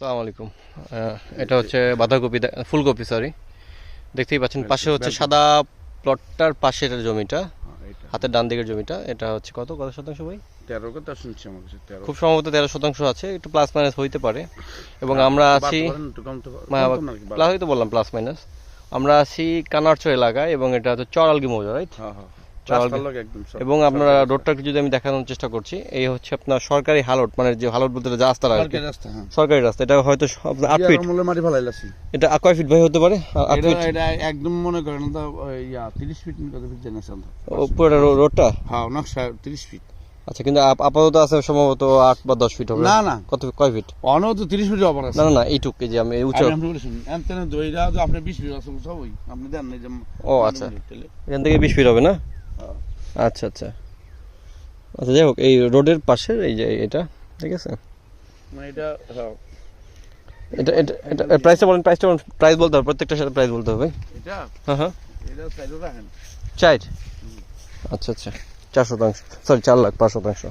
সালাম আলাইকুম। এটা হচ্ছে বাঁধাকপি ফুলকপি সরি দেখতেই পাচ্ছেন পাশে হচ্ছে সাদা প্লটটার পাশের জমিটা হাতের ডান দিকের জমিটা। এটা হচ্ছে কত কত শতাংশ ভাই? তেরো কথা শুনছি আমার কাছে? খুব সম্ভবত তেরো শতাংশ আছে একটু প্লাস মাইনাস হইতে পারে। এবং আমরা আছি প্লাস হয়তো বললাম প্লাস মাইনাস আমরা আছি কানারচর এলাকায় এবং এটা হচ্ছে চরালগি মৌজা রাইট এবং আপনারা রোডটা যদি আমি দেখানোর চেষ্টা করছি এই হচ্ছে আপনার সরকারি হালট মানে যে হালট বলতে যে রাস্তা আর সরকারি রাস্তা এটা হয়তো আট ফিট মাটি ফালাইলাছি এটা কয় ফিট ভাই হতে পারে? এটা একদম মনে করেন তো ইয়া তিরিশ ফিট কত ফিট পুরোটা রোডটা? হ্যাঁ নকশা তিরিশ ফিট আচ্ছা কিন্তু আপাতত আছে সম্ভবত আট বা দশ ফিট হবে। না না। কত কয় ফিট অন তো তিরিশ ফিট অপর আছে। না না এইটুক যে আমি এই উঁচু আমি আপনি বিশ ফিট আছে সবই। আপনি দেন ও, আচ্ছা। এখান থেকে বিশ ফিট হবে না? হ্যাঁ। আচ্ছা আচ্ছা। আচ্ছা যাই হোক এই রোডের পাশের এই যে এটা ঠিক আছে? মানে এটা হ্যাঁ। এটা এটা এটা প্রাইসটা বলেন প্রাইসটা বলেন প্রাইস বলতে হবে প্রত্যেকটার সাথে প্রাইস বলতে হবে এটা? হ্যাঁ হ্যাঁ। এটা আচ্ছা আচ্ছা। চার শতাংশ। সরি চার লাখ পাঁচ শতাংশ।